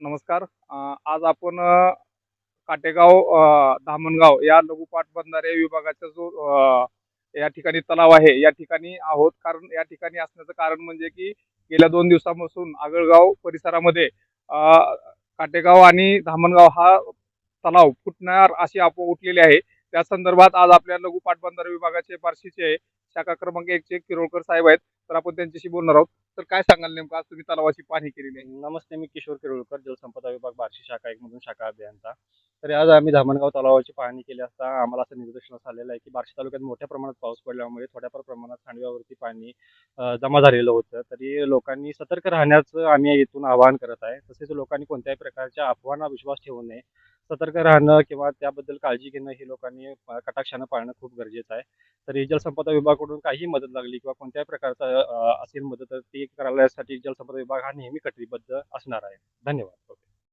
नमस्कार. आज आपण काटेगाव धामणगाव या लघुपाट बंधारे विभागाचा जो या ठिकाणी तलाव आहे या ठिकाणी आहोत. कारण या ठिकाणी असण्याचं कारण म्हणजे की गेल्या दोन दिवसापासून आगळगाव परिसरामध्ये काटेगाव आणि धामणगाव हा तलाव फुटणार अशी आपोआप उठलेली आहे. त्या संदर्भात आज आपल्या लघुपाट बंधारे विभागाचे बार्शीचे शाखा क्रमांक एकचे किरोळकर साहेब आहेत. तर आपण त्यांच्याशी बोलणार आहोत. तर काय सांगाल नेमकं? आज तुम्ही तलावाची पाहणी केलेली आहे. नमस्ते मी किशोर किरोळकर जलसंपदा विभाग बार्शी शाखा एक मधून शाखा अभियंता. तर आज आम्ही धामणगाव तलावाची पाहणी केली असता आम्हाला असं निदर्शनास आलेलं आहे की बार्शी तालुक्यात मोठ्या प्रमाणात पाऊस पडल्यामुळे थोड्याफार प्रमाणात खांडव्यावरती पाणी जमा झालेलं होतं. तरी लोकांनी सतर्क राहण्याचं आम्ही इथून आवाहन करत आहे. तसेच लोकांनी कोणत्याही प्रकारच्या अफवांना विश्वास ठेवू नये. सतर्क राहणं किंवा त्याबद्दल काळजी घेणं हे लोकांनी कटाक्षानं पाळणं खूप गरजेचं आहे. तर जलसंपदा विभागाकडून काही मदत लागली किंवा कोणत्याही प्रकारचा असेल मदत तर ती करण्यासाठी जलसंपदा विभाग हा नेहमी कटिबद्ध असणार आहे. धन्यवाद.